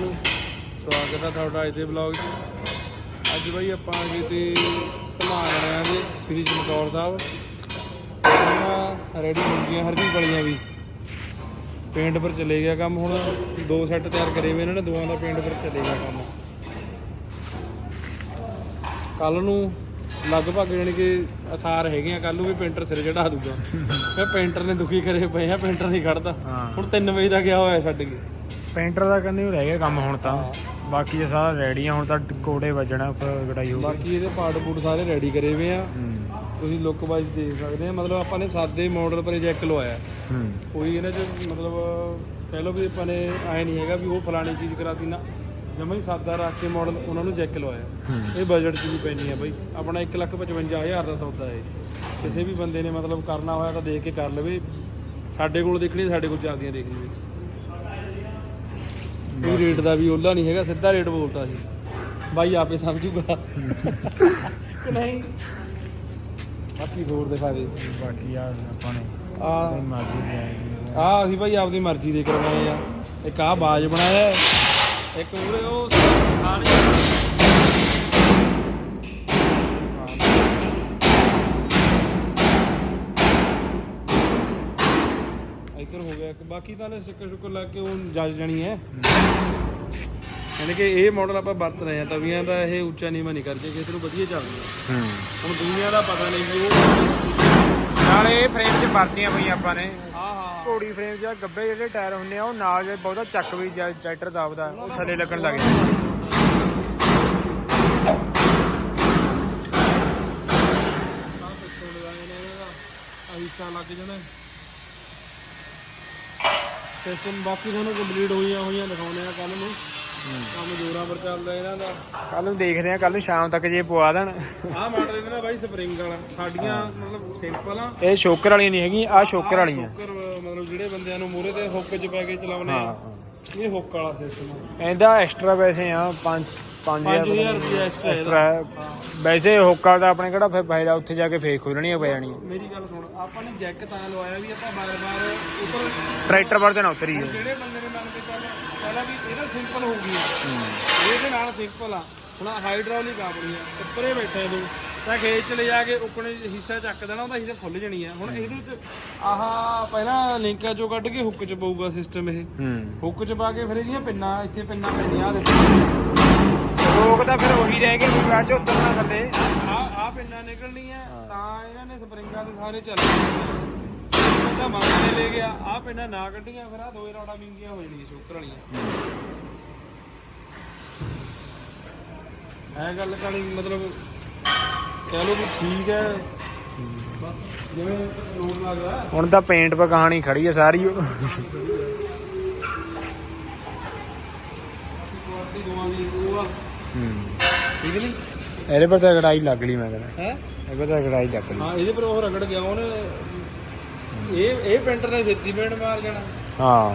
ਨੂੰ। ਸਵਾਗਤ ਹੈ ਤੁਹਾਡਾ ਅੱਜ ਦੇ ਵਲੌਗ 'ਚ। ਅੱਜ ਬਾਈ ਆਪਾਂ ਆ ਗਏ ਤੇ ਘੁਮਾਣ ਆਏ ਦੇ ਸ੍ਰੀ ਚਮਕੌਰ ਸਾਹਿਬ। ਉਹਨਾਂ ਰੈਡੀ ਹੋ ਗਈਆਂ ਹਰ ਚੀਜ਼ ਬਲੀਆਂ ਵੀ। ਪੇਂਟ ਪਰ ਚਲੇ ਗਿਆ ਕੰਮ ਹੁਣ। ਦੋ ਸੈੱਟ ਤਿਆਰ ਕਰੇ ਹੋਏ ਇਹਨਾਂ ਨੇ ਦੋਵਾਂ ਦਾ ਪੇਂਟ ਪਰ ਚਲੇ ਗਿਆ ਕੰਮ। ਕੱਲ ਨੂੰ ਲਗਭਗ ਜਾਣੀ ਕਿ ਅਸਾਰ ਹੈਗੇ ਆ ਕੱਲ ਨੂੰ ਵੀ ਪੇਂਟਰ ਸਿਰ ਚੜਾ ਦੂਗਾ। ਮੈਂ ਪੇਂਟਰ ਨੇ ਦੁਖੀ ਕਰੇ ਪਏ ਆ ਪੇਂਟਰ ਨਹੀਂ ਖੜਦਾ ਹੁਣ 3 ਵਜੇ ਦਾ ਗਿਆ ਹੋਇਆ ਛੱਡ ਕੇ? ਪੇਂਟਰ ਦਾ ਕੰਨੀ ਰਹਿ ਗਿਆ ਕੰਮ ਹੁਣ ਤਾਂ। ਬਾਕੀ ਇਹ ਸਾਰਾ ਰੈਡੀ ਆ ਹੁਣ ਤਾਂ ਕੋੜੇ ਵੱਜਣਾ ਕਢਾਈ ਹੋਊਗੀ ਬਾਕੀ ਇਹਦੇ ਪਾਰਟ ਪੂਟ ਸਾਰੇ ਰੈਡੀ ਕਰੇ ਹੋਏ ਆ। ਹੂੰ। ਤੁਸੀਂ ਲੁੱਕ ਵਾਈਜ਼ ਦੇਖ ਸਕਦੇ ਆ। ਮਤਲਬ ਆਪਾਂ ਨੇ ਸਾਦੇ ਮਾਡਲ ਪਰ ਜੈਕ ਲਵਾਇਆ ਹੂੰ। ਕੋਈ ਇਹਨਾਂ 'ਚ ਮਤਲਬ ਕਹਿ ਲਓ ਵੀ ਆਪਾਂ ਨੇ ਐ ਨਹੀਂ ਹੈਗਾ ਵੀ ਉਹ ਫਲਾਣੀ ਚੀਜ਼ ਕਰਾਤੀ ਨਾ। ਜਮਾ ਹੀ ਸਾਦਾ ਰੱਖ ਕੇ ਮਾਡਲ ਉਹਨਾਂ ਨੂੰ ਜੈਕ ਲਵਾਇਆ ਹੂੰ। ਇਹ ਬਜਟ 'ਚ ਵੀ ਪੈਣੀ ਆ ਬਾਈ। ਆਪਣਾ 155000 ਦਾ ਸੌਦਾ ਹੈ ਕਿਸੇ ਵੀ ਬੰਦੇ ਨੇ ਮਤਲਬ ਕਰਨਾ ਹੋਇਆ ਤਾਂ ਦੇਖ ਕੇ ਕਰ ਲਵੇ। ਸਾਡੇ ਕੋਲ ਦੇਖਣੀ ਸਾਡੇ ਕੋਲ ਚੱਲਦੀਆਂ ਦੇਖ ਲਈ ਕੋਈ ਰੇਟ ਦਾ ਵੀ ਓਲਾ ਨਹੀਂ ਹੈਗਾ ਸਿੱਧਾ ਰੇਟ ਬੋਲਤਾ ਸੀ। ਬਾਈ ਆਪੇ ਸਮਝੂਗਾ। ਕਿ ਨਹੀਂ? ਬਾਕੀ ਹੋਰ ਦਿਖਾ ਦੇ। ਬਾਕੀ ਆ ਆਪਾਂ ਨੇ ਆ ਆ ਅਸੀਂ ਭਾਈ ਆਪਦੀ ਮਰਜ਼ੀ ਦੇ ਕਰਵਾਏ ਆ। ਇੱਕ ਆ ਬਾਜ ਬਣਾਇਆ ਇੱਕ ਉਹ ਸਾਨੇ ਇੱਧਰ ਹੋ ਗਿਆ ਬਾਕੀ ਤਾਂ ਨੇ ਸਟicker ਸ਼ੁੱਕਰ ਲਾ ਕੇ ਉਹ ਜੱਜ ਜਾਣੀ ਹੈ। ਯਾਨੀ ਕਿ ਇਹ ਮਾਡਲ ਆਪਾਂ ਵਰਤ ਰਹੇ ਆ ਤਵੀਆਂ ਦਾ ਇਹ ਉੱਚਾ ਨੀਵਾਂ ਨਹੀਂ ਕਰਕੇ ਕਿਸੇ ਨੂੰ ਵਧੀਆ ਚੱਲਦਾ ਹੂੰ। ਹੁਣ ਦੁਨੀਆ ਦਾ ਪਤਾ ਨਹੀਂ ਵੀ ਉਹ ਨਾਲੇ ਇਹ ਫਰੇਮ 'ਚ ਵਰਤੀਆਂ ਪਈਆਂ ਆਪਾਂ ਨੇ। ਘੋੜੀ ਫਰੇਮ 'ਚ ਗੱਬੇ ਜਿਹੜੇ ਟਾਇਰ ਹੁੰਦੇ ਆ ਉਹ ਨਾਲ ਜੇ ਬਹੁਤਾ ਚੱਕ ਵੀ ਜਾਂ ਟਰੈਕਟਰ ਦਬਦਾ ਉਹ ਥੱਲੇ ਲੱਗਣ ਲੱਗ ਜਾਂਦਾ ਅਹੀਸਾ ਲੱਗ ਜਾਣਾ। ਸਿਸਟਮ ਬਾਕੀ ਤੁਹਾਨੂੰ ਕੰਪਲੀਟ ਹੋਈਆਂ ਹੋਈਆਂ ਦਿਖਾਉਣੇ ਆ ਕੱਲ ਨੂੰ। ਕੰਮ ਜੋਰਾਂ ਪਰ ਚੱਲਦਾ ਇਹਨਾਂ ਦਾ। ਕੱਲ ਨੂੰ ਦੇਖਦੇ ਆ ਕੱਲ ਨੂੰ ਸ਼ਾਮ ਤੱਕ ਜੇ ਪਵਾ ਦੇਣ। ਆਹ ਮਾਡਲ ਇਹਨਾਂ ਦਾ ਬਾਈ ਸਪਰਿੰਗ ਵਾਲਾ। ਸਾਡੀਆਂ ਮਤਲਬ ਸਿੰਪਲ ਆ। ਇਹ ਸ਼ੋਕਰ ਵਾਲੀਆਂ ਨਹੀਂ ਹੈਗੀਆਂ ਆ ਸ਼ੋਕਰ ਵਾਲੀਆਂ। ਸ਼ੋਕਰ ਮਤਲਬ ਜਿਹੜੇ ਬੰਦਿਆਂ ਨੂੰ ਮੂਹਰੇ ਤੇ ਹੁੱਕ 'ਚ ਪੈ ਕੇ ਚਲਾਉਣੇ ਆ। ਇਹ ਹੁੱਕ ਵਾਲਾ ਸਿਸਟਮ ਆ। ਇਹਦਾ ਐਕਸਟਰਾ ਪੈਸੇ ਆ 5 5000 5000 ਰੁਪਏ ਐਕਸਟਰਾ ਐਕਸਟਰਾ ਵੈਸੇ ਹੁੱਕਾ ਦਾ ਆਪਣੇ ਕਿਹੜਾ ਫਿਰ ਫਾਇਦਾ ਉੱਥੇ ਜਾ ਕੇ ਫੇਰ ਖੋਲਣੀਆਂ ਪੈ ਜਾਣੀਆਂ ਮੇਰੀ ਗੱਲ ਸੁਣ ਆਪਾਂ ਨੇ ਜੈਕ ਤਾਂ ਲਵਾਇਆ ਵੀ ਆਪਾਂ ਬਾਰ-ਬਾਰ ਉੱਪਰ ਟਰੈਕਟਰ ਵਰ ਤੇ ਨਾ ਉਤਰੀ ਜਿਹੜੇ ਬੰਦੇ ਨੇ ਮੰਨ ਕੇ ਚੱਲ ਪਹਿਲਾਂ ਵੀ ਇਹਦਾ ਸਿੰਪਲ ਹੋ ਗਈ ਇਹਦੇ ਨਾਲ ਸਿੰਪਲ ਆ। ਹੁਣ ਹਾਈਡ੍ਰੋਲਿਕ ਆਪਣੀ ਆ ਉੱਪਰੇ ਬੈਠੇ ਤੂੰ। ਤਾਂ ਖੇਤ ਚ ਲੈ ਜਾ ਕੇ ਉੱਕਣੇ ਹਿੱਸਾ ਚੱਕ ਦੇਣਾ ਉਹਦਾ ਹਿੱਸਾ ਖੁੱਲ ਜਾਣੀ ਆ। ਹੁਣ ਇਹਦੇ ਚ ਆਹ ਪਹਿਲਾਂ ਲਿੰਕਾਂ ਚੋਂ ਕੱਢ ਕੇ ਹੁੱਕ ਚ ਪਊਗਾ ਸਿਸਟਮ ਇਹ। ਹੁੱਕ ਚ ਪਾ ਕੇ ਫਿਰ ਇਹਦੀਆਂ ਪਿੰਨਾਂ ਇੱਥੇ ਪਿੰਨਾਂ ਪੈਂਦੀਆਂ ਆ ਦੇਖੋ। ਲੋਕ ਤਾਂ ਫਿਰ ਉਹੀ ਰਹਿ ਗਏ ਵੀ ਬਾਅਦ ਚ ਉਤਰਨਾ ਥੱਲੇ। ਆ ਆ ਪਿੰਨਾਂ ਨਿਕਲਣੀਆਂ ਤਾਂ ਇਹਨਾਂ ਨੇ ਸਪਰਿੰਗਾਂ ਦੇ ਸਾਰੇ ਚੱਲ ਉਹਦਾ ਮੰਗ ਲੈ ਗਿਆ ਆ। ਪਿੰਨਾਂ ਨਾ ਕੱਢੀਆਂ ਫਿਰ ਆ ਦੋਏ ਰੌੜਾ ਵਿੰਗੀਆਂ ਹੋ ਜਾਣੀਆਂ ਸ਼ੋਕਰ ਵਾਲੀਆਂ। ਐ ਗੱਲ ਕਾਲੀ ਮਤਲਬ ਕਹਿ ਲਓ ਵੀ ਠੀਕ ਹੈ। ਬਸ ਜਿਵੇਂ ਲੋਡ ਲੱਗਦਾ। ਹੁਣ ਤਾਂ ਪੇਂਟ ਪਾ ਕਹਾਣੀ ਖੜੀ ਹੈ ਸਾਰੀ ਉਹ। ਆ। ਠੀਕ ਨਹੀਂ? ਇਹਦੇ ਪਰ ਤਾਂ ਕੜਾਈ ਲੱਗ ਲਈ ਮੈਂ ਕਹਿੰਦਾ। ਹੈ? ਇਹਦੇ ਪਰ ਤਾਂ ਕੜਾਈ ਲੱਗ ਲਈ ਹਾਂ ਇਹਦੇ ਪਰ ਉਹ ਰਗੜ ਗਿਆ ਉਹਨੇ ਇਹ ਇਹ ਪੇਂਟਰ ਨੇ ਸਿੱਧੀ ਪੇਂਟ ਮਾਰ ਜਾਣਾ। ਹਾਂ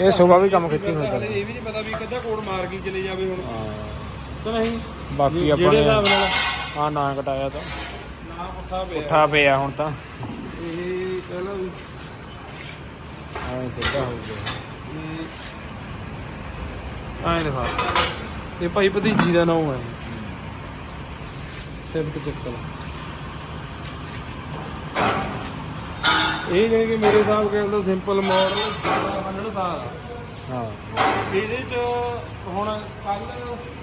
ਇਹ ਸੁਬਾ ਵੀ ਕੰਮ ਖਿੱਚੀ ਹੁੰਦਾ। ਇਹ ਵੀ ਨਹੀਂ ਪਤਾ ਵੀ ਕਿੱਦਾਂ ਕੋਡ ਮਾਰ ਕੇ ਚਲੇ ਜਾਵੇ ਹੁਣ। ਹਾਂ। ਤਾਂ ਨਹੀਂ ਬਾਕੀ ਆਪਾਂ ਨੇ ਹਾਂ ਨਾ ਕਟਾਇਆ ਤਾਂ। ਨਾ ਪੁੱਠਾ ਪਿਆ। ਉੱਠਾ ਪਿਆ ਹੁਣ ਤਾਂ। ਇਹ ਕਹਿ ਲਓ ਵੀ ਐਂ ਸਿੱਧਾ ਹੋ ਗਿਆ। ਆਏ ਦਿਖਾ। ਇਹ ਭਾਈ ਭਤੀਜੀ ਦਾ ਨਾਮ ਹੈ। ਸਿਵਕ ਚੱਕਲ ਇਹ ਜਿਹੜੇ ਕਿ ਮੇਰੇ ਹਿਸਾਬ ਤਾਂ ਸਿੰਪਲ ਮਾਡਲ ਮੰਨਣ ਸਾਰ ਆ ਹਾਂ। ਇਹਦੇ ਚ ਹੁਣ ਕੱਲ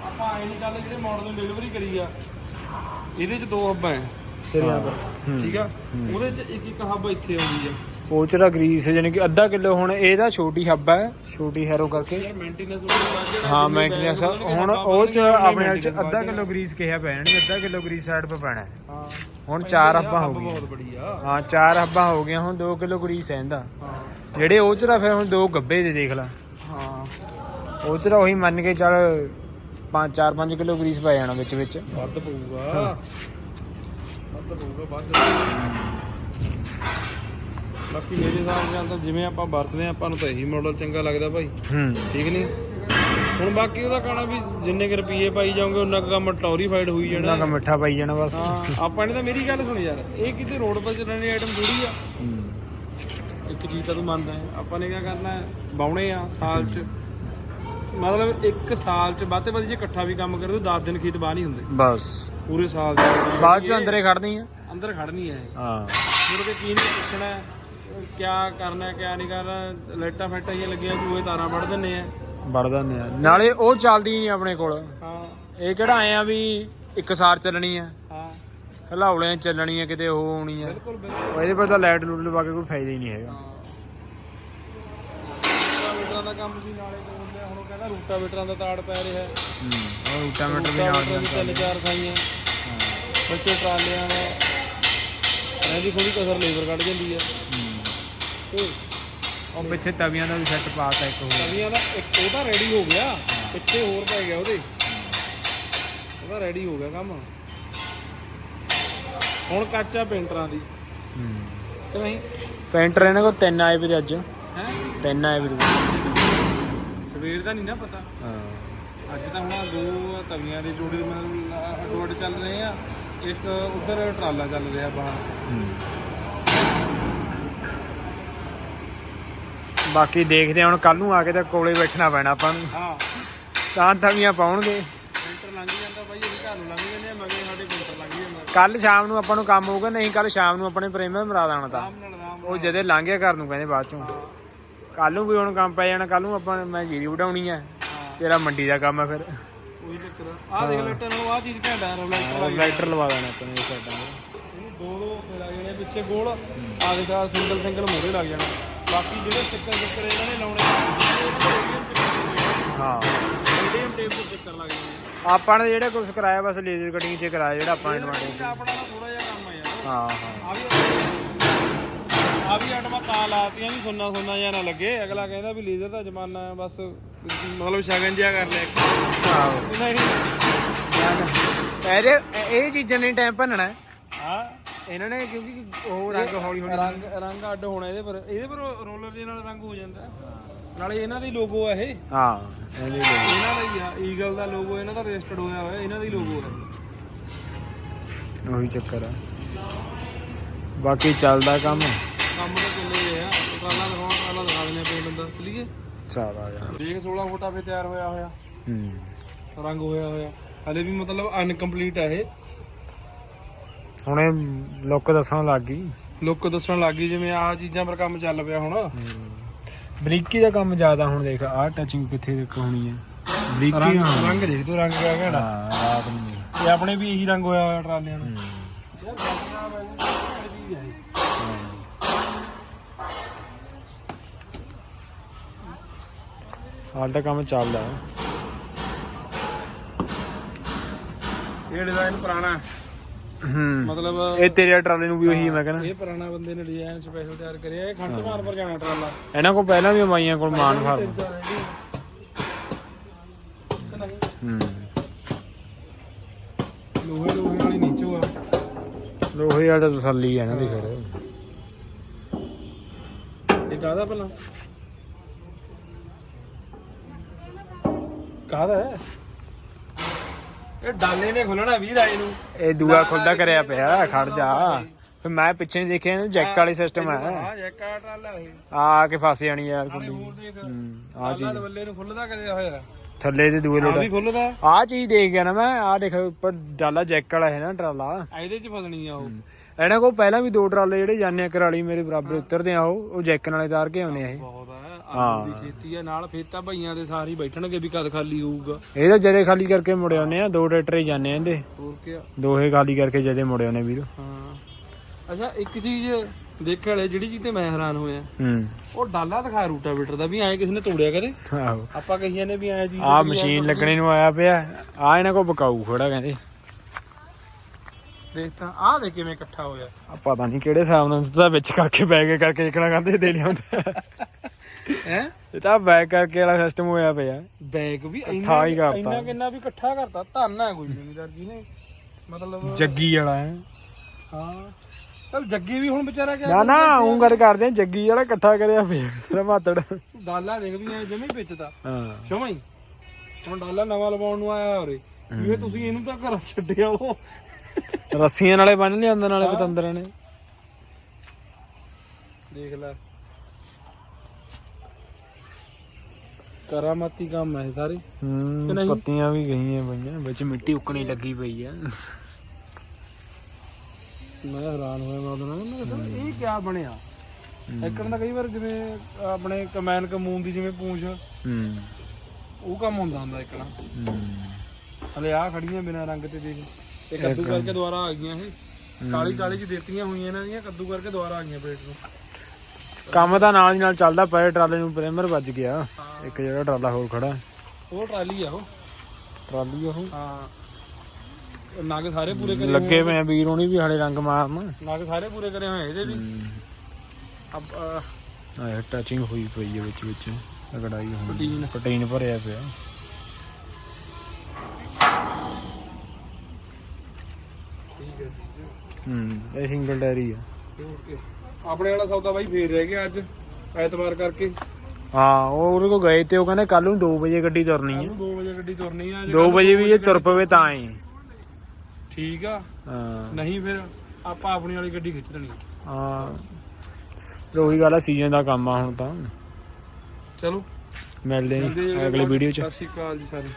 ਆਪਾਂ ਆਏ ਨਹੀਂ ਕੱਲ ਜਿਹੜੇ ਮਾਡਲ ਨੂੰ ਡਿਲੀਵਰੀ ਕਰੀ ਆ ਇਹਦੇ ਚ ਦੋ ਹੱਬਾਂ ਹੈ। ਸਿਰਿਆਂ ਹੂੰ। ਠੀਕ ਆ? ਉਹਦੇ ਚ ਇੱਕ ਇੱਕ ਹੱਬ ਇੱਥੇ ਆਉਂਦੀ ਆ। ਤਾਂ ਗਰੀਸ ਯਾਨੀ ਕਿ ਅੱਧਾ ਕਿਲੋ ਹੁਣ ਇਹਦਾ ਛੋਟੀ ਹੱਬ ਹੈ ਛੋਟੀ ਹੈਰੋ ਕਰਕੇ। ਹਾਂ ਮੇਨਟੇਨੈਂਸ ਹੁਣ ਉਹ ਚ ਆਪਣੇ ਨਾਲ ਚ ਅੱਧਾ ਕਿਲੋ ਗਰੀਸ ਕਿਹਾ ਪੈਣਗੇ ਅੱਧਾ ਕਿਲੋ ਗਰੀਸ ਸਾਈਡ 'ਤੇ ਪੈਣਾ ਹੈ। ਹੁਣ ਚਾਰ ਹੱਬਾਂ ਹੋ ਗਈਆਂ। ਹਾਂ ਚਾਰ ਹੱਬਾਂ ਹੋ ਗਈਆਂ ਹੁਣ 2 ਕਿਲੋ ਗਰੀਸ ਹੈ ਇਹਦਾ। ਜਿਹੜੇ ਉਹ ਚ ਫਿਰ ਹੁਣ ਦੋ ਗੱਬੇ ਦੇ ਦੇਖ ਲਾ। ਹਾਂ। ਉਹ ਚ ਉਹੀ ਮੰਨ ਕੇ ਚੱਲ 5 4 5 ਕਿਲੋ ਗਰੀਸ ਪੈ ਜਾਣਾ ਵਿੱਚ ਵਿੱਚ। ਵੱਧ ਪਊਗਾ। ਵੱਧ ਪਊਗਾ ਵੱਧ। ਬਾਕੀ ਮੇਰੇ ਹਿਸਾਬ ਨਾਲ ਤਾਂ ਜਿਵੇਂ ਆਪਾਂ ਵਰਤਦੇ ਆ ਆਪਾਂ ਨੂੰ ਤਾਂ ਇਹੀ ਮਾਡਲ ਚੰਗਾ ਲੱਗਦਾ ਭਾਈ। ਹੂੰ। ਠੀਕ ਨਹੀਂ ਹੁਣ ਬਾਕੀ ਉਹਦਾ ਕਹਣਾ ਵੀ ਜਿੰਨੇ ਕੁ ਰੁਪਏ ਪਾਈ ਜਾਓਗੇ ਉਹਨਾਂ ਕੁ ਕੰਮ ਟੌਰੀਫਾਈਡ ਹੋਈ ਉਹਨਾਂ ਜਾਣਾ ਦਾ ਮਿੱਠਾ ਪਾਈ ਜਾਣਾ ਬਸ। ਹਾਂ ਆਪਾਂ ਨੇ ਤਾਂ ਮੇਰੀ ਗੱਲ ਸੁਣ ਯਾਰ ਇਹ ਕਿਤੇ ਰੋਡ 'ਤੇ ਚੱਲਣ ਦੀ ਆਈਟਮ ਥੋੜੀ ਆ। ਇੱਕ ਚੀਜ਼ ਤਾਂ ਤੂੰ ਮੰਨਦਾ ਹੈ। ਆਪਾਂ ਨੇ ਕੀ ਕਰਨਾ ਹੈ? ਬਾਉਣੇ ਆ ਸਾਲ 'ਚ। ਮਤਲਬ ਇੱਕ ਸਾਲ ਚ ਬਾਤੇ ਬਾਤੇ ਜੇ ਇਕੱਠਾ ਵੀ ਕੰਮ ਕਰੇ ਤਾਂ 10 ਦਿਨ ਖੇਤ ਬਾਹਰ ਨਹੀਂ ਹੁੰਦੇ। ਬਸ। ਪੂਰੇ ਸਾਲ ਚ। ਬਾਅਦ ਚ ਅੰਦਰੇ ਖੜਨੀ ਆ। ਅੰਦਰ ਖੜਨੀ ਹੈ ਹਾਂ। ਮੁੜ ਕੇ ਕੀ ਨਹੀਂ ਪੁੱਛਣਾ ਕਿਆ ਕਰਨਾ ਹੈ, ਕਿਆ ਨਹੀਂ ਕਰਨਾ ਲਾਈਟਾਂ ਫੈਟਾਂ ਜਿਹੀਆਂ ਲੱਗੀਆਂ ਚੂਹੇ ਤਾਰਾਂ ਵੜ ਦਿੰਨੇ ਆ। ਵੜ ਦਿੰਦੇ ਆ। ਨਾਲੇ ਉਹ ਚੱਲਦੀ ਨਹੀਂ ਆਪਣੇ ਕੋਲ। ਹਾਂ। ਇਹ ਕਿਹੜਾ ਆਏ ਆ ਵੀ ਇੱਕ ਸਾਰ ਚੱਲਣੀ ਆ। ਹਾਂ। ਹਲਾਉਲਿਆਂ ਚੱਲਣੀ ਆ ਕਿਤੇ ਉਹ ਹੋਣੀ ਆ। ਬਿਲਕੁਲ ਬਿਲਕੁਲ। ਉਹ ਇਹਦੇ ਪਰ ਤਾਂ ਲਾਈਟ ਲੂਟ ਲਵਾ ਕੇ ਕੋਈ ਫਾਇਦਾ ਹੀ ਨਹੀਂ ਹੈਗਾ। ਰੂਟਾਵੇਟਰਾਂ ਦਾ ਕੰਮ ਵੀ ਨਾਲੇ ਤੋੜ ਲਿਆ ਹੁਣ ਉਹ ਕਹਿੰਦਾ ਰੂਟਾਵੇਟਰਾਂ ਦਾ ਤਾੜ ਪੈ ਰਿਹਾ। ਹੈ ਹੂੰ ਉਹ ਰੂਟਾਮੀਟਰ ਵੀ ਨਾਲ ਰੂਟਾਵੇਟਰਾਂ ਦੀ ਤਿੰਨ ਚਾਰ ਖਾਈਆਂ ਬੱਚੇ ਟਰਾਲਿਆਂ ਦਾ ਇਹਦੀ ਥੋੜੀ ਕਸਰ ਲੇਬਰ ਕੱਢ ਜਾਂਦੀ ਹੈ। ਤੇ ਉਹ ਪਿੱਛੇ ਤਵੀਆਂ ਦਾ ਵੀ ਸੈੱਟ ਪਾਤਾ ਇੱਕ ਹੋਰ। ਨਵੀਆਂ ਦਾ ਇੱਕ ਉਹ ਤਾਂ ਰੈਡੀ ਹੋ ਗਿਆ। ਪਿੱਛੇ ਹੋਰ ਪੈ ਗਿਆ ਉਹਦੇ। ਉਹਦਾ ਰੈਡੀ ਹੋ ਗਿਆ ਕੰਮ। ਹੁਣ ਕੱਚਾ ਪੇਂਟਰਾਂ ਦੀ। ਹੂੰ। ਕਿ ਨਹੀਂ? ਪੈਂਟਰ ਇਹਨਾਂ ਕੋਲ ਤਿੰਨ ਆਏ ਵੀਰੇ ਅੱਜ। ਹੈ? ਤਿੰਨ ਆਏ ਵੀਰੇ। ਸਵੇਰ ਦਾ ਨਹੀਂ ਨਾ ਪਤਾ। ਹਾਂ। ਅੱਜ ਤਾਂ ਹੁਣ ਦੋ ਤਵੀਆਂ ਦੇ ਜੋੜੇ ਮਤਲਬ ਰੋਡ ਚੱਲ ਰਹੇ ਆ। ਇੱਕ ਉਧਰ ਟਰਾਲਾ ਚੱਲ ਰਿਹਾ ਬਾਹਰ। ਬਾਕੀ ਦੇਖਦੇ ਹਾਂ ਹੁਣ ਕੱਲ ਨੂੰ ਆ ਕੇ ਤਾਂ ਕੋਲੇ ਬੈਠਣਾ ਪੈਣਾ ਆਪਾਂ ਨੂੰ। ਹਾਂ। ਤਾਂ ਤਵੀਆਂ ਪਾਉਣਗੇ। ਪੇਂਟਰ ਲੰਘ ਜਾਂਦਾ ਬਾਈ ਅਸੀਂ ਘਰ ਨੂੰ ਲੰਘ ਜਾਂਦੇ ਆ ਮਗਰ ਸਾਡੇ ਪੇਂਟਰ ਲੰਘ ਜਾਂਦਾ। ਕੱਲ ਸ਼ਾਮ ਨੂੰ ਆਪਾਂ ਨੂੰ ਕੰਮ ਹੋਊਗਾ ਨਹੀਂ ਕੱਲ ਸ਼ਾਮ ਨੂੰ ਆਪਣੇ ਪ੍ਰੇਮੇ ਮਰਾ ਦੇਣਾ ਤਾਂ। ਆਰਾਮ ਨਾਲ ਆਰਾਮ ਉਹ ਜਦੇ ਲੰਘ ਗਿਆ ਘਰ ਨੂੰ ਕਹਿੰਦੇ ਬਾਅਦ ਚੋਂ। ਕੱਲ ਨੂੰ ਵੀ ਹੁਣ ਕੰਮ ਪੈ ਜਾਣਾ ਕੱਲ ਨੂੰ ਆਪਾਂ ਮੈਂ ਜੀਰੀ ਵਡਾਉਣੀ ਆ। ਤੇਰਾ ਮੰਡੀ ਦਾ ਕੰਮ ਆ ਫਿਰ। ਉਹੀ ਚੱਕਰ ਆ। ਦੇਖ ਲੈਟਾਂ ਨੂੰ ਆ ਚੀਜ਼ ਘੈਂਟਾ ਰੈਗੂਲੇਟਰ ਲਾਈਟਰ ਲਵਾ ਦੇਣਾ ਆਪਾਂ ਨੇ ਇਹ ਸਾਈਡਾਂ ਇਹਨੂੰ ਦੋ ਦੋ ਉੱਤੇ ਲੱਗ ਜਾਣੇ ਪਿੱਛੇ ਗੋਲ। ਆ ਦੇਖਾ ਸਿੰਗਲ ਸਿੰਗਲ ਮੋੜੇ ਲੱਗ ਜਾਣਾ। ਬਾਕੀ ਜਿਹੜੇ ਸਟicker ਸਟicker ਇਹਨਾਂ ਨੇ ਲਾਉਣੇ ਹਾਂ। ਮੀਡੀਅਮ ਟੇਪ ਤੇ ਸਟicker ਲੱਗ ਜਾਣੇ ਆਪਾਂ ਨੇ ਜਿਹੜਾ ਕੁਝ ਕਰਾਇਆ ਬਸ ਲੇਜ਼ਰ ਕਟਿੰਗ 'ਚ ਕਰਾਇਆ ਜਿਹੜਾ ਆਪਾਂ ਐਡਵਾਂਟੇਜ ਇਹ ਆਪਣਾ ਨਾ ਥੋੜਾ ਜਿਹਾ ਕੰਮ ਆ ਯਾਰ। ਹਾਂ ਹਾਂ। ਆ ਵੀ ਆ ਵੀ ਆਟਮਾ ਤਾਂ ਲਾਤੀਆਂ ਵੀ ਸੁੰਨਾ ਸੁੰਨਾ ਜਿਹਾ ਨਾ ਲੱਗੇ। ਅਗਲਾ ਕਹਿੰਦਾ ਵੀ ਲੇਜ਼ਰ ਦਾ ਜ਼ਮਾਨਾ ਹੈ ਬਸ ਮਤਲਬ ਸ਼ਗਨ ਜਿਹਾ ਕਰ ਲਿਆ। ਆਹੋ ਨਹੀਂ। ਇਹਦੇ ਇਹ ਚੀਜ਼ਾਂ ਨੇ ਟਾਈਮ ਭੰਨਣਾ। ਹੈ। ਹਾਂ। ਇਹਨਾਂ ਨੇ ਕਿਉਂਕਿ ਉਹ ਰੰਗ ਹੌਲੀ ਹੌਲੀ ਰੰਗ ਰੰਗ ਅੱਡ ਹੋਣਾ ਇਹਦੇ ਪਰ ਇਹਦੇ ਪਰ ਰੋਲਰ ਦੇ ਨਾਲ ਰੰਗ ਹੋ ਜਾਂਦਾ। ਨਾਲੇ ਇਹਨਾਂ ਦਾ ਹੀ ਲੋਗੋ ਆ ਇਹ। ਹਾਂ। ਇਹਦੇ ਲਈ। ਇਹਨਾਂ ਦਾ ਹੀ ਆ ਈਗਲ ਦਾ ਲੋਗੋ ਇਹਨਾਂ ਦਾ ਰਜਿਸਟਰਡ ਹੋਇਆ ਹੋਇਆ ਇਹਨਾਂ ਦਾ ਹੀ ਲੋਗੋ ਹੈ ਉਹੀ ਚੱਕਰ ਆ। ਬਾਕੀ ਚੱਲਦਾ ਕੰਮ। ਕੰਮ ਤਾਂ ਚੱਲੇ ਹੀ ਆ। ਟਰਾਲਾ ਦਿਖਾਉਣਾ ਟਰਾਲਾ ਦਿਖਾ ਦਿੰਦੇ ਆ ਪਿੰਡ ਦਾ ਚਲੀਏ? ਚੱਲ ਆ ਜਾ। ਦੇਖ 16 ਫੁੱਟਾ ਵੀ ਤਿਆਰ ਹੋਇਆ ਹੋਇਆ। ਹੂੰ। ਰੰਗ ਹੋਇਆ ਹੋਇਆ। ਹਲੇ ਵੀ ਮਤਲਬ ਅਨਕੰਪਲੀਟ ਆ ਇਹ। ਹੁਣ ਲੁੱਕ ਦੱਸਣ ਲੱਗ ਗਈ ਲੁੱਕ ਦੱਸਣ ਲੱਗੀ ਜਿਵੇਂ ਆਹ ਚੀਜ਼ਾਂ ਪਰ ਕੰਮ ਚੱਲ ਪਿਆ ਹੁਣ ਬਰੀਕੀ ਦਾ ਕੰਮ ਜ਼ਿਆਦਾ ਹੁਣ ਦੇਖ ਆਹ ਟੱਚਿੰਗ ਕਿੱਥੇ ਤੱਕ ਹੋਣੀ ਹੈ ਬਰੀਕੀ ਰੰਗ ਹਾਂ ਦੇਖ ਤੂੰ ਰੰਗ ਕਿਆ ਹਾਂ, ਰਾਤ ਨੂੰ ਦੇਖ। ਇਹ ਆਪਣੇ ਵੀ ਇਹੀ ਰੰਗ ਹੋਇਆ ਟਰਾਲਿਆਂ ਨੂੰ ਹੂੰ। ਯਾਰ ਰੰਗਾਂ ਮੈਨੂੰ ਕਿਹੜੀ ਇਹ? ਹਾਲ ਤਾਂ ਕੰਮ ਚੱਲਦਾ ਇਹ ਡਿਜ਼ਾਈਨ ਪੁਰਾਣਾ ਹੈ। ਹੂੰ। ਮਤਲਬ ਇਹ ਤੇਰੇ ਟਰਾਲੇ ਨੂੰ ਵੀ ਉਹੀ ਮੈਂ ਕਹਿੰਦਾ। ਇਹ ਪੁਰਾਣਾ ਬੰਦੇ ਨੇ ਡਿਜ਼ਾਈਨ ਸਪੈਸ਼ਲ ਤਿਆਰ ਕਰਿਆ ਇਹ ਖੰਡ ਮਾਰ ਪਰ ਜਾਣਾ ਟਰਾਲਾ। ਇਹਨਾਂ ਕੋਲ ਪਹਿਲਾਂ ਵੀ ਮਾਈਆਂ ਕੋਲ ਮਾਨ ਫਾਰਮ ਹੂੰ। ਲੋਹੇ ਲੋਹੇ ਵਾਲੀ ਨੀਚੋ ਆ। ਲੋਹੇ ਵਾਲਾ ਤਾਂ ਤਸੱਲੀ ਹੈ ਨਾ ਦੀ ਫਿਰ ਇਹ ਕਾਹਦਾ ਭਲਾ ਕਾਹਦਾ ਹੈ? ਇਹ ਡਾਲੇ ਨੇ ਖੁੱਲਣਾ ਵੀਰ ਆਏ ਨੂੰ। ਇਹ ਦੂਆ ਖੁੱਲਦਾ ਕਰਿਆ ਪਿਆ ਖੜ ਜਾ। ਫਿਰ ਮੈਂ ਪਿੱਛੇ ਨਹੀਂ ਦੇਖਿਆ ਇਹਨੂੰ ਜੈਕ ਵਾਲੀ ਸਿਸਟਮ ਹੈ ਹਾਂ ਜੈਕਾ ਟਰਾਲਾ ਇਹ। ਆ ਕੇ ਫਸ ਜਾਣੀ ਯਾਰ ਨਾਲੇ ਕੁੰਡੀ ਹੋਰ ਦੇਖ। ਹੂੰ ਆ ਆਹ ਚੀਜ਼। ਬੱਲੇ ਨੂੰ ਖੁੱਲਦਾ ਕਰਿਆ ਹੋਇਆ। ਥੱਲੇ ਤੇ ਦੂਏ ਆ ਲੋਟ ਵੀ ਖੁੱਲਦਾ। ਆ ਚੀਜ਼ ਦੇਖ ਗਿਆ ਨਾ ਮੈਂ ਆ ਦੇਖ ਉੱਪਰ ਡਾਲਾ ਜੈਕ ਵਾਲਾ ਹੈ ਨਾ ਟਰਾਲਾ। ਇਹਦੇ ਚ ਫਸਣੀ ਆ ਉਹ। ਇਹਨਾਂ ਕੋਲ ਪਹਿਲਾਂ ਵੀ ਦੋ ਟਰਾਲੇ ਜਿਹੜੇ ਜਾਂਦੇ ਆ ਕਰਾਲੀ ਮੇਰੇ ਬਰਾਬਰ ਉਤਰਦੇ ਆ ਉਹ ਉਹ ਜੈਕ ਨਾਲੇ ਤਾਰ ਕੇ ਆਉਂਦੇ ਆ ਇਹ। ਬਹੁਤ ਹੈ। ਆਲੂ ਦੀ ਖੇਤੀ ਆ ਨਾਲ ਫੇਤਾ ਭਈਆਂ ਦੇ ਸਾਰੇ ਹੀ ਬੈਠਣਗੇ ਵੀ ਕਦ ਖਾਲੀ ਹੋਊਗਾ। ਇਹ ਤਾਂ ਜਦੇ ਖਾਲੀ ਕਰਕੇ ਮੁੜ ਆਉਂਦੇ ਆ ਦੋ ਟਰੈਕਟਰ ਹੀ ਜਾਂਦੇ ਆ ਇਹਦੇ। ਹੋਰ ਕੀ ਦੋਹੇ ਖਾਲੀ ਕਰਕੇ ਜਦੇ ਮੁੜ ਆਉਂਦੇ ਵੀਰ। ਹਾਂ। ਅੱਛਾ ਇੱਕ ਚੀਜ਼ ਦੇਖਣ ਵਾਲੇ ਜਿਹੜੀ ਚੀਜ਼ ਤੇ ਮੈਂ ਹੈਰਾਨ ਹੋਇਆ ਹੂੰ। ਉਹ ਡਾਲਾ ਦਿਖਾ ਰੂਟਾਵੇਟਰ ਦਾ ਵੀ ਐ ਕਿਸੇ ਨੇ ਤੋੜਿਆ ਕਦੇ? ਆਹੋ। ਆਪਾਂ ਕਹੀਆਂ ਨੇ ਵੀ ਐ ਜੀ ਆ ਮਸ਼ੀਨ ਲੱਗਣੇ ਨੂੰ ਆਇਆ ਪਿਆ ਆ ਇਹਨਾਂ ਕੋਲ ਬਕਾਊ ਖੜਾ ਕਹਿੰਦੇ। ਦੇਖ ਤਾਂ ਆਹ ਦੇ ਕਿਵੇਂ ਇਕੱਠਾ ਹੋਇਆ। ਆ ਪਤਾ ਨਹੀਂ ਕਿਹੜੇ ਹਿਸਾਬ ਨਾਲ ਤਾਂ ਵਿੱਚ ਕਰਕੇ ਬੈਗ ਕਰਕੇ ਇਕਣਾ ਕਹਿੰਦੇ ਦੇ ਲਿਆਉਂਦੇ ਹੈ? ਇਹ ਤਾਂ ਬੈਗ ਕਰਕੇ ਵਾਲਾ ਸਿਸਟਮ ਹੋਇਆ ਪਿਆ। ਬੈਗ ਵੀ ਇਕੱਠਾ ਹੀ ਕਰਤਾ। ਇੰਨਾ ਕਿੰਨਾ ਵੀ ਇਕੱਠਾ ਕਰਤਾ ਧੰਨ ਹੈ ਕੋਈ ਜ਼ਿਮੀਦਾਰ ਜੀ ਨੇ। ਮਤਲਬ ਜੱਗੀ ਵਾਲਾ ਹੈ। ਹਾਂ। ਚਲ ਜੱਗੀ ਵੀ ਹੁਣ ਵਿਚਾਰਾ ਕਿਆ ਨਾ ਨਾ ਉਹ ਗੱਲ ਕਰਦੇ ਆ ਜੱਗੀ ਵਾਲਾ ਇਕੱਠਾ ਕਰਿਆ ਪਿਆ ਤੇਰਾ ਮਾਤੜ। ਡਾਲਾ ਦੇਖ ਵੀ ਐ ਜਮੀ ਵੇਚਦਾ। ਹਾਂ। ਜਮਾ ਹੀ। ਹੁਣ ਡਾਲਾ ਨਵਾਂ ਲਵਾਉਣ ਨੂੰ ਆਇਆ ਹੋਰੇ ਜਿਵੇਂ ਤੁਸੀਂ ਇਹਨੂੰ ਤਾਂ ਘਰ ਛੱਡਿਆ ਉਹ। ਰੱਸੀਆਂ ਨਾਲੇ ਬੰਨ ਲਿਆਉਂਦੇ ਨਾਲੇ ਪਤੰਦਰਾਂ ਨੇ। ਦੇਖ ਲੈ। ਕਰਾਮਾਤੀ ਕੰਮ ਹੈ ਸਾਰੇ। ਹੂੰ? ਪੱਤੀਆਂ ਵੀ ਗਈਆਂ ਪਈਆਂ ਵਿੱਚ ਮਿੱਟੀ ਉੱਕਣੀ ਲੱਗੀ ਪਈ ਆ। ਮੈਂ ਹੈਰਾਨ ਹੋਇਆ ਮੈਂ ਉਹਦੇ ਮੈਂ ਕਿਹਾ ਇਹ ਕਿਆ ਬਣਿਆ? ਇੱਕਣ ਦਾ ਕਈ ਵਾਰ ਜਿਵੇਂ ਆਪਣੇ ਕਮੈਨ ਕਮੂਨ ਦੀ ਜਿਵੇਂ ਪੂੰਛ ਹੂੰ। ਉਹ ਕੰਮ ਹੁੰਦਾ ਹੁੰਦਾ ਇੱਕਣਾ ਹੂੰ। ਹਲੇ ਆ ਖੜੀਆਂ ਬਿਨਾਂ ਰੰਗ ਤੇ ਦੇਖ। ਇਹ ਕੱਦੂ ਕਰਕੇ ਦੁਬਾਰਾ ਆ ਗਈਆਂ ਇਹ। ਕਾਲੀ ਕਾਲੀ ਚ ਦਿੱਤੀਆਂ ਹੋਈਆਂ ਇਹਨਾਂ ਦੀਆਂ ਕੱਦੂ ਕਰਕੇ ਦੁਬਾਰਾ ਆ ਗਈਆਂ ਪਲੇਟ ਨੂੰ। ਕੰਮ ਤਾਂ ਨਾਲ ਦੀ ਨਾਲ ਚੱਲਦਾ ਪਿਆ ਟਰਾਲੇ ਨੂੰ ਪ੍ਰਾਈਮਰ ਵੱਜ ਗਿਆ। ਇੱਕ ਜਿਹੜਾ ਟਰਾਲਾ ਹੋਰ ਖੜਾ। ਉਹ ਟਰਾਲੀ ਆ ਉਹ। ਟਰਾਲੀ ਉਹ। ਹਾਂ। ਨਗ ਸਾਰੇ ਪੂਰੇ ਕਰੇ ਲੱਗੇ ਪਏ ਆ ਵੀਰ ਹੋਣੀ ਵੀ ਹਾਲੇ ਰੰਗ ਮਾਰਨ। ਨਗ ਸਾਰੇ ਪੂਰੇ ਕਰੇ ਹੋਏ ਇਹਦੇ ਵੀ। ਆਹ ਟੱਚਿੰਗ ਹੋਈ ਪਈ ਹੈ ਵਿੱਚ ਵਿੱਚ। ਲਗੜਾਈ ਹੋਣੀ। ਪ੍ਰੋਟੀਨ। ਪ੍ਰੋਟੀਨ ਭਰਿਆ ਪਿਆ। ਠੀਕ ਹੈ ਹੂੰ ਇਹ ਸਿੰਗਲ ਟਾਇਰ ਹੀ ਆ ਆਪਣੇ ਵਾਲਾ ਸੌਦਾ ਬਾਈ ਫੇਰ ਰਹਿ ਗਿਆ ਅੱਜ ਐਤਵਾਰ ਕਰਕੇ। ਹਾਂ ਉਹ ਉਹਦੇ ਕੋ ਗਏ ਤੇ ਉਹ ਕਹਿੰਦੇ ਕੱਲ ਨੂੰ 2 ਵਜੇ ਗੱਡੀ ਤੁਰਨੀ ਨੂੰ 2 ਵਜੇ ਗੱਡੀ ਤੁਰਨੀ ਆ ਜੇ 2 ਵਜੇ ਵੀ ਜੇ ਤੁਰ ਪਵੇ ਤਾਂ ਹੀ। ਠੀਕ ਆ। ਹਾਂ। ਨਹੀਂ ਫਿਰ ਆਪਾਂ ਆਪਣੀ ਵਾਲੀ ਗੱਡੀ ਖਿੱਚ ਲੈਣੀ ਆ। ਹਾਂ। ਫਿਰ ਉਹੀ ਗੱਲ ਆ ਸੀਜ਼ਨ ਦਾ ਕੰਮ ਆ ਹੁਣ ਤਾਂ। ਚਲੋ। ਮਿਲਦੇ ਹਾਂ ਅਗਲੀ ਵੀਡੀਓ ਚ। ਸਤਿ ਸ਼੍ਰੀ ਅਕਾਲ ਜੀ ਸਾਰੇ।